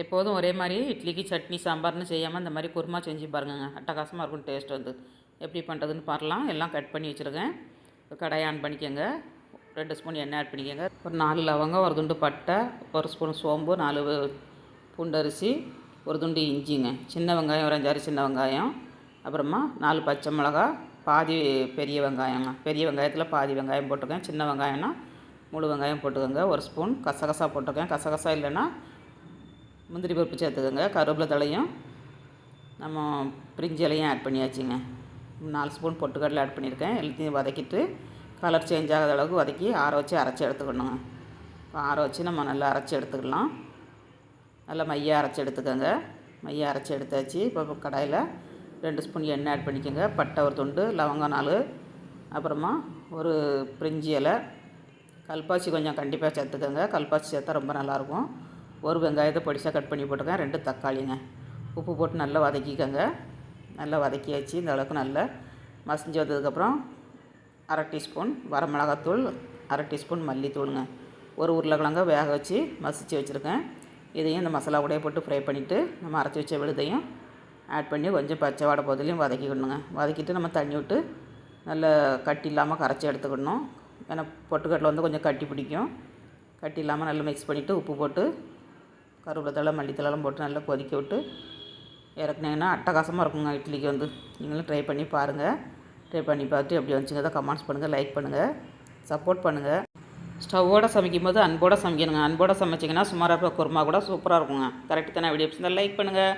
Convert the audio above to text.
எப்போதும் ஒரே மாதிரி இட்லிக்கு சட்னி சாம்பார்னு செய்யாமல் இந்த மாதிரி குருமா செஞ்சு பாருங்கங்க. அட்டகாசமாக இருக்கும் டேஸ்ட் வந்து எப்படி பண்ணுறதுன்னு பார்க்கலாம் எல்லாம் கட் பண்ணி வச்சுருக்கேன். கடாயை ஆன் பண்ணிக்கோங்க. ரெண்டு ஸ்பூன் எண்ணெய் ஆட் பண்ணிக்கோங்க. ஒரு நாலு லவங்கம் ஒரு துண்டு பட்டை ஒரு ஸ்பூன் சோம்பு நாலு பூண்டரிசி ஒரு துண்டு இஞ்சிங்க. சின்ன வெங்காயம் ஒரு அஞ்சாறு சின்ன வெங்காயம். அப்புறமா நாலு பச்சை மிளகா பாதி பெரிய வெங்காயங்க. பெரிய வெங்காயத்தில் பாதி வெங்காயம் போட்டிருக்கேன். சின்ன வெங்காயம்னா முழு வெங்காயம் போட்டுக்கோங்க. ஒரு ஸ்பூன் கசகசா போட்டிருக்கேன். கசகசா இல்லைன்னா முந்திரி பருப்பு சேர்த்துக்கோங்க கருவேப்பிலை தலையும் நம்ம பிரிஞ்சி இலையும் ஆட் பண்ணியாச்சுங்க. நாலு ஸ்பூன் பொட்டுக்கடலை ஆட் பண்ணியிருக்கேன். எல்லாத்தையும் வதக்கிட்டு கலர் சேஞ்ச் ஆகாத அளவுக்கு வதக்கி ஆற வச்சு அரைச்சி எடுத்துக்கணுங்க. இப்போ ஆற வச்சு நம்ம நல்லா அரைச்சி எடுத்துக்கலாம். நல்லா மையாக அரைச்சி எடுத்துக்கோங்க. மையாக அரைச்சி எடுத்தாச்சு. இப்போ கடாயில் ரெண்டு ஸ்பூன் எண்ணெய் ஆட் பண்ணிக்கோங்க. பட்டை ஒரு துண்டு லவங்கம் நாலு அப்புறமா ஒரு பிரிஞ்சி இலை. கல்பாச்சி கொஞ்சம் கண்டிப்பாக சேர்த்துக்கோங்க. கல்பாச்சி சேர்த்தா ரொம்ப நல்லாயிருக்கும் ஒரு வெங்காயத்தை பொடிசாக கட் பண்ணி போட்டுக்கேன் ரெண்டு தக்காளிங்க. உப்பு போட்டு நல்லா வதக்கிக்கோங்க. நல்லா வதக்கியாச்சு. இந்த அளவுக்கு நல்லா மசிஞ்சு வந்ததுக்கப்புறம் அரை டீஸ்பூன் வரமிளகாத்தூள் அரை டீஸ்பூன் மல்லித்தூளுங்க. ஒரு உருளைக்கிழங்க வேக வச்சு மசிச்சு வச்சுருக்கேன். இதையும் இந்த மசாலா கூடயே போட்டு ஃப்ரை பண்ணிவிட்டு நம்ம அரைச்சி வச்ச விழுதையும் ஆட் பண்ணி கொஞ்சம் பச்சை வாடை போதிலையும் வதக்கிக்கணுங்க. வதக்கிட்டு நம்ம தண்ணி விட்டு நல்ல கட்டி இல்லாமல் கரைச்சி எடுத்துக்கணும். ஏன்னா பொட்டுக்கட்டில் வந்து கொஞ்சம் கட்டி பிடிக்கும். கட்டி இல்லாமல் நல்லா மிக்ஸ் பண்ணிவிட்டு உப்பு போட்டு கருவேப்பிலை தழை போட்டு நல்லா கொதிக்க விட்டு இறக்குனீங்கன்னா அட்டகாசமாக இருக்குங்க இட்லிக்கு வந்து. நீங்களும் ட்ரை பண்ணி பாருங்கள் ட்ரை பண்ணி பார்த்துட்டு எப்படி வந்துச்சுங்க தான் கமெண்ட்ஸ் பண்ணுங்கள் லைக் பண்ணுங்கள் சப்போர்ட் பண்ணுங்கள் ஸ்டவ்வோட சமைக்கும் போது அன்போட சமைக்கணுங்க. அன்போட சமைச்சிங்கன்னா சுமாராக குருமா கூட சூப்பராக இருக்குங்க. கரெக்டு தானே? வீடியோ லைக் பண்ணுங்கள்